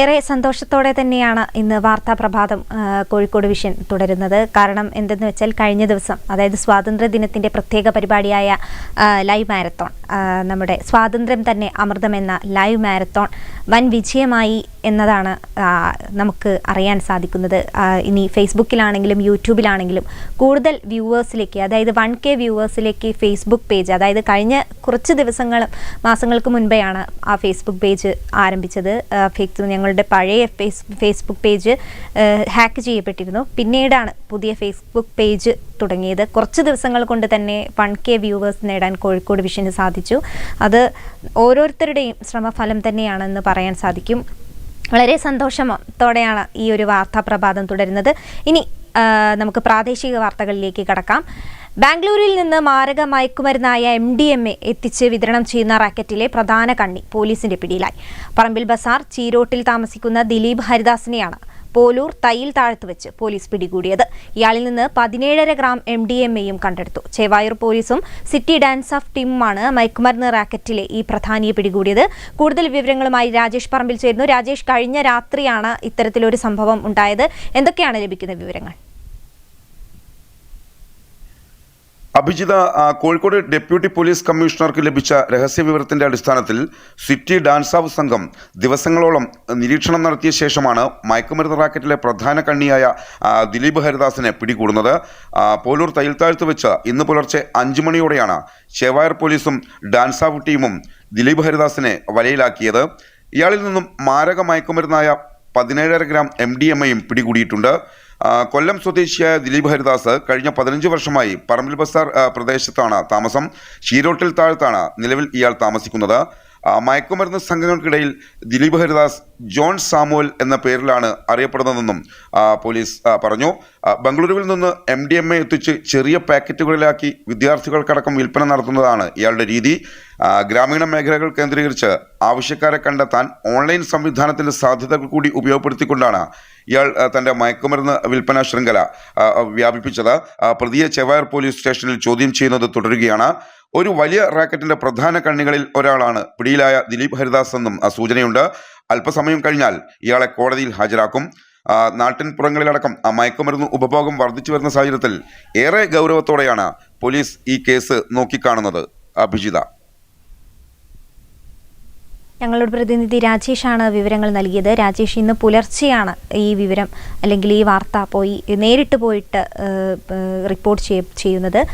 ഏറെ സന്തോഷത്തോടെ തന്നെയാണ് ഇന്ന് വാർത്താ പ്രഭാതം കോഴിക്കോട് വിഷൻ തുടരുന്നത്. കാരണം എന്തെന്ന് വെച്ചാൽ കഴിഞ്ഞ ദിവസം അതായത് സ്വാതന്ത്ര്യ ദിനത്തിന്റെ പ്രത്യേക പരിപാടിയായ ലൈവ് മാരത്തോൺ നമ്മുടെ സ്വാതന്ത്ര്യം തന്നെ അമൃതം എന്ന ലൈവ് മാരത്തോൺ വൻ വിജയമായി എന്നതാണ് നമുക്ക് അറിയാൻ സാധിക്കുന്നത്. ഇനി ഫേസ്ബുക്കിലാണെങ്കിലും യൂട്യൂബിലാണെങ്കിലും കൂടുതൽ വ്യൂവേഴ്സിലേക്ക് അതായത് വൺ കെ വ്യൂവേഴ്സിലേക്ക് ഫേസ്ബുക്ക് പേജ് അതായത് കഴിഞ്ഞ കുറച്ച് ദിവസങ്ങൾ മാസങ്ങൾക്ക് മുൻപെയാണ് ആ ഫേസ്ബുക്ക് പേജ് ആരംഭിച്ചത്. ഞങ്ങളുടെ പഴയ ഫേസ് ഫേസ്ബുക്ക് പേജ് ഹാക്ക് ചെയ്യപ്പെട്ടിരുന്നു. പിന്നീടാണ് പുതിയ ഫേസ്ബുക്ക് പേജ് തുടങ്ങിയത്. കുറച്ച് ദിവസങ്ങൾ കൊണ്ട് തന്നെ വൺ കെ വ്യൂവേഴ്സ് നേടാൻ കോഴിക്കോട് വിഷന് സാധിച്ചു. അത് ഓരോരുത്തരുടെയും ശ്രമഫലം തന്നെയാണെന്ന് പറയാൻ സാധിക്കും. വളരെ സന്തോഷത്തോടെയാണ് ഈ ഒരു വാർത്താ പ്രഭാതം തുടരുന്നത്. ഇനി നമുക്ക് പ്രാദേശിക വാർത്തകളിലേക്ക് കടക്കാം. ബാംഗ്ലൂരിൽ നിന്ന് മാരക മയക്കുമരുന്നായ എം ഡി എം എ എത്തിച്ച് വിതരണം ചെയ്യുന്ന റാക്കറ്റിലെ പ്രധാന കണ്ണി പോലീസിന്റെ പിടിയിലായി. പറമ്പിൽ ബസാർ ചീരോട്ടിൽ താമസിക്കുന്ന ദിലീപ് ഹരിദാസിനെയാണ് പോലൂർ തയ്യിൽ താഴ്ത്തു വെച്ച് പോലീസ് പിടികൂടിയത്. ഇയാളിൽ നിന്ന് പതിനേഴര ഗ്രാം എം ഡി എം എയും കണ്ടെടുത്തു. ചേവായൂർ പോലീസും സിറ്റി ഡാൻസ് ഓഫ് ടീമുമാണ് മയക്കുമരുന്ന് റാക്കറ്റിലെ ഈ പ്രധാനിയെ പിടികൂടിയത്. കൂടുതൽ വിവരങ്ങളുമായി രാജേഷ് പറമ്പിൽ ചേരുന്നു. രാജേഷ് കഴിഞ്ഞ രാത്രിയാണ് ഇത്തരത്തിലൊരു സംഭവം ഉണ്ടായത്. എന്തൊക്കെയാണ് ലഭിക്കുന്ന വിവരങ്ങൾ? അഭിജിത കോഴിക്കോട് ഡെപ്യൂട്ടി പോലീസ് കമ്മീഷണർക്ക് ലഭിച്ച രഹസ്യ വിവരത്തിന്റെ അടിസ്ഥാനത്തിൽ സിറ്റി ഡാൻസ് ഓഫ് സംഘം ദിവസങ്ങളോളം നിരീക്ഷണം നടത്തിയ ശേഷമാണ് മയക്കുമരുന്ന് റാക്കറ്റിലെ പ്രധാന കണ്ണിയായ ദിലീപ് ഹരിദാസിനെ പിടികൂടുന്നത്. പോലൂർ തയ്യൽത്താഴ്ത്ത് വെച്ച് ഇന്ന് പുലർച്ചെ അഞ്ചു മണിയോടെയാണ് ചേവായർ പോലീസും ഡാൻസ് ഓഫ് ടീമും ദിലീപ് ഹരിദാസിനെ വലയിലാക്കിയത്. ഇയാളിൽ നിന്നും മാരക മയക്കുമരുന്നായ പതിനേഴര ഗ്രാം എം ഡി എം പിടികൂടിയിട്ടുണ്ട്. കൊല്ലം സ്വദേശിയായ ദിലീപ് ഹരിദാസ് കഴിഞ്ഞ പതിനഞ്ച് വർഷമായി പറമ്പിൽ ബസാർ പ്രദേശത്താണ് താമസം. ഷീരോട്ടിൽ താഴത്താണ് നിലവിൽ ഇയാൾ താമസിക്കുന്നത്. മയക്കുമരുന്ന് സംഘങ്ങൾക്കിടയിൽ ദിലീപ് ഹരിദാസ് ജോൺ സാമുവൽ എന്ന പേരിലാണ് അറിയപ്പെടുന്നതെന്നും പോലീസ് പറഞ്ഞു. ബംഗളൂരുവിൽ നിന്ന് എം ഡി എം എ എത്തിച്ച് ചെറിയ പാക്കറ്റുകളിലാക്കി വിദ്യാർത്ഥികൾക്കടക്കം വിൽപ്പന നടത്തുന്നതാണ് ഇയാളുടെ രീതി. ഗ്രാമീണ മേഖലകൾ കേന്ദ്രീകരിച്ച് ആവശ്യക്കാരെ കണ്ടെത്താൻ ഓൺലൈൻ സംവിധാനത്തിന്റെ സാധ്യതകൾ കൂടി ഉപയോഗപ്പെടുത്തിക്കൊണ്ടാണ് ഇയാൾ തന്റെ മയക്കുമരുന്ന് വിൽപ്പന ശൃംഖല വ്യാപിപ്പിച്ചത്. പ്രതിയെ ചെവായർ പോലീസ് സ്റ്റേഷനിൽ ചോദ്യം ചെയ്യുന്നത് തുടരുകയാണ്. ഒരു വലിയ റാക്കറ്റിന്റെ പ്രധാന കണ്ണികളിൽ ഒരാളാണ്. പിടിയിലായ ദിലീപ് ഹരിദാസ് എന്നും ആ, സൂചനയുണ്ട്. അല്പസമയം കഴിഞ്ഞാൽ ഇയാളെ കോടതിയിൽ ഹാജരാക്കും. നാട്ടിൻപുറങ്ങളിലടക്കം മയക്കുമരുന്ന് ഉപഭോഗം വർദ്ധിച്ചു വരുന്ന സാഹചര്യത്തിൽ ഏറെ ഗൗരവത്തോടെയാണ് പോലീസ് ഈ കേസ് നോക്കിക്കാണുന്നത്. അഭിജിത ഞങ്ങളുടെ പ്രതിനിധി രാജേഷാണ് വിവരങ്ങൾ നൽകിയത്. രാജേഷ് ഇന്ന് പുലർച്ചെയാണ് ഈ വിവരം അല്ലെങ്കിൽ ഈ വാർത്ത പോയി നേരിട്ട് പോയിട്ട് റിപ്പോർട്ട് ചെയ്യ- ചെയ്യുന്നത്.